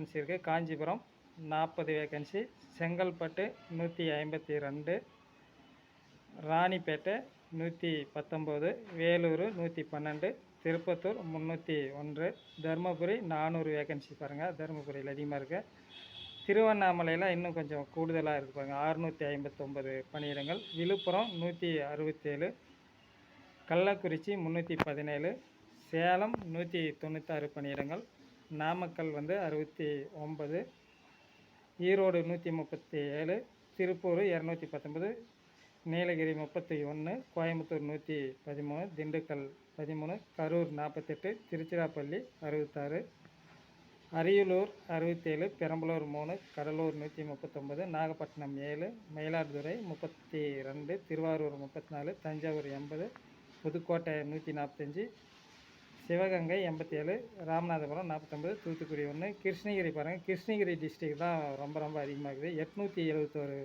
Vacancy இருக்குது காஞ்சிபுரம் நாற்பது vacancy Chengalpattu நூற்றி ஐம்பத்தி ரெண்டு. ராணிப்பேட்டை நூற்றி பத்தொம்போது வேலூர் நூற்றி பன்னெண்டு. திருப்பத்தூர் முந்நூற்றி ஒன்று. தருமபுரி நானூறு வேகன்சி பாருங்கள் தருமபுரியில் அதிகமாக இருக்குது திருவண்ணாமலையில் இன்னும் கொஞ்சம் கூடுதலாக இருக்குது பாருங்கள் அறுநூற்றி ஐம்பத்தொம்பது பணியிடங்கள். விழுப்புரம் நூற்றி அறுபத்தேழு. கள்ளக்குறிச்சி முந்நூற்றி பதினேழு. சேலம் நூற்றி தொண்ணூத்தாறு பணியிடங்கள். நாமக்கல் வந்து அறுபத்தி ஒம்பது ஈரோடு நூற்றி முப்பத்தி ஏழு திருப்பூர் இரநூத்தி பத்தொன்பது நீலகிரி முப்பத்தி ஒன்று கோயம்புத்தூர் நூற்றி பதிமூணு திண்டுக்கல் பதிமூணு கரூர் நாற்பத்தெட்டு திருச்சிராப்பள்ளி அறுபத்தாறு அரியலூர் அறுபத்தேழு பெரம்பலூர் மூணு கடலூர் நூற்றி முப்பத்தொம்பது நாகப்பட்டினம் ஏழு மயிலாடுதுறை முப்பத்தி ரெண்டு திருவாரூர் முப்பத்தி நாலு தஞ்சாவூர் எண்பது புதுக்கோட்டை நூற்றி நாற்பத்தஞ்சி சிவகங்கை எண்பத்தி ஏழு ராமநாதபுரம் நாற்பத்தொம்பது தூத்துக்குடி ஒன்று கிருஷ்ணகிரி பாருங்கள் கிருஷ்ணகிரி டிஸ்ட்ரிக் தான் ரொம்ப ரொம்ப அதிகமாக இருக்குது எட்நூற்றி எழுபத்தோரு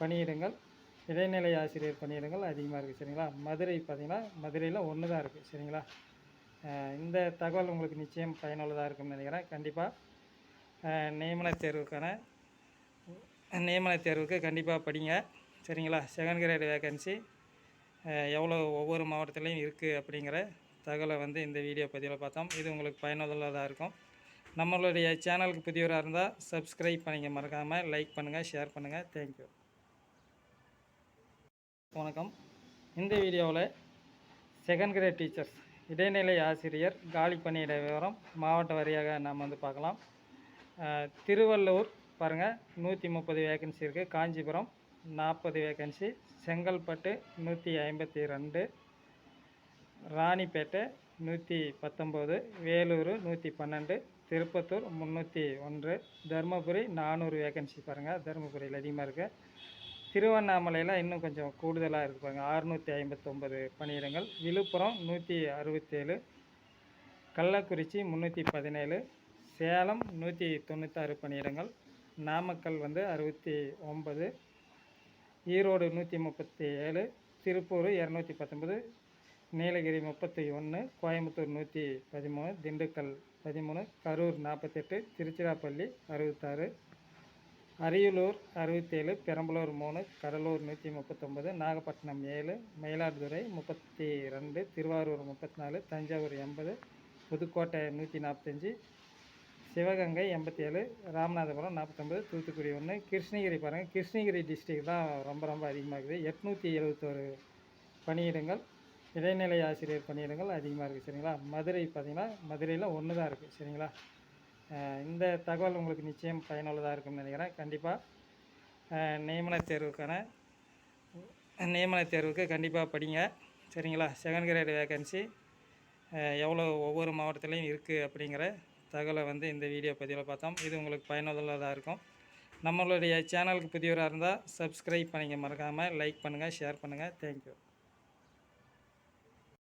பணியிடங்கள் இடைநிலை ஆசிரியர் பணியிடங்கள் அதிகமாக இருக்குது சரிங்களா? மதுரை பார்த்திங்கன்னா மதுரையில் ஒன்று தான் இருக்குது சரிங்களா இந்த தகவல் உங்களுக்கு நிச்சயம் பயனுள்ளதாக இருக்கும்னு நினைக்கிறேன். கண்டிப்பாக நியமன தேர்வுக்கான நியமன தேர்வுக்கு கண்டிப்பாக படிங்க சரிங்களா? செகண்ட் கிரேட் வேகன்சி எவ்வளோ ஒவ்வொரு மாவட்டத்துலேயும் இருக்குது அப்படிங்கிற தகவலை வந்து இந்த வீடியோ பதிவில் பார்த்தோம். இது உங்களுக்கு பயனுள்ளதாக இருக்கும். நம்மளுடைய சேனலுக்கு புதியவராக இருந்தால் சப்ஸ்கிரைப் பண்ணிங்க மறக்காமல் லைக் பண்ணுங்கள் ஷேர் பண்ணுங்கள் தேங்க்யூ வணக்கம். இந்த வீடியோவில் செகண்ட் கிரேட் டீச்சர்ஸ் இடைநிலை ஆசிரியர் காலி பணியிட விவரம் மாவட்ட வாரியாக நாம் வந்து பார்க்கலாம். திருவள்ளூர் பாருங்கள் நூற்றி முப்பது வேகன்சி இருக்குது காஞ்சிபுரம் நாற்பது வேகன்சி செங்கல்பட்டு நூற்றி ஐம்பத்தி ரெண்டு. ராணிப்பேட்டை நூற்றி பத்தொம்போது வேலூர் நூற்றி பன்னெண்டு திருப்பத்தூர் முந்நூற்றி ஒன்று தருமபுரி நானூறு வேகன்சி பாருங்கள் தருமபுரியில் அதிகமாக இருக்குது திருவண்ணாமலையில் இன்னும் கொஞ்சம் கூடுதலாக இருக்குது பாருங்கள் அறுநூற்றி ஐம்பத்தொம்பது பணியிடங்கள். விழுப்புரம் நூற்றி அறுபத்தேழு கள்ளக்குறிச்சி முந்நூற்றி பதினேழு சேலம் நூற்றி தொண்ணூத்தாறு பணியிடங்கள். நாமக்கல் வந்து அறுபத்தி ஒம்பது ஈரோடு நூற்றி முப்பத்தி ஏழு திருப்பூர் இரநூத்தி பத்தொம்பது நீலகிரி முப்பத்தி ஒன்று கோயம்புத்தூர் நூற்றி பதிமூணு திண்டுக்கல் பதிமூணு கரூர் நாற்பத்தெட்டு திருச்சிராப்பள்ளி அறுபத்தாறு அரியலூர் அறுபத்தேழு பெரம்பலூர் மூணு கடலூர் நூற்றி முப்பத்தொம்பது நாகப்பட்டினம் ஏழு மயிலாடுதுறை முப்பத்தி ரெண்டு திருவாரூர் முப்பத்தி நாலு தஞ்சாவூர் எண்பது புதுக்கோட்டை நூற்றி நாற்பத்தஞ்சி சிவகங்கை எண்பத்தி ஏழு ராமநாதபுரம் நாற்பத்தொம்பது தூத்துக்குடி ஒன்று கிருஷ்ணகிரி பாருங்கள் கிருஷ்ணகிரி டிஸ்ட்ரிக் தான் ரொம்ப ரொம்ப அதிகமாக இருக்குது எட்நூற்றி எழுபத்தோரு பணியிடங்கள். இடைநிலை ஆசிரியர் பணியிடங்கள் அதிகமாக இருக்குது சரிங்களா? மதுரை பார்த்திங்கன்னா மதுரையில் ஒன்று தான் இருக்குது சரிங்களா இந்த தகவல் உங்களுக்கு நிச்சயம் பயனுள்ளதாக இருக்கும்னு நினைக்கிறேன். கண்டிப்பாக நியமன தேர்வுக்கான நியமன தேர்வுக்கு கண்டிப்பாக படிங்க சரிங்களா? செகண்ட் கிரேட் வேகன்சி எவ்வளோ ஒவ்வொரு மாவட்டத்துலேயும் இருக்குது அப்படிங்கிற தகவலை வந்து இந்த வீடியோ பதிவில் பார்த்தோம். இது உங்களுக்கு பயனுள்ளதாக இருக்கும். நம்மளுடைய சேனலுக்கு புதியவராக இருந்தால் சப்ஸ்கிரைப் பண்ணிங்க மறக்காமல் லைக் பண்ணுங்கள் ஷேர் பண்ணுங்கள் தேங்க்யூ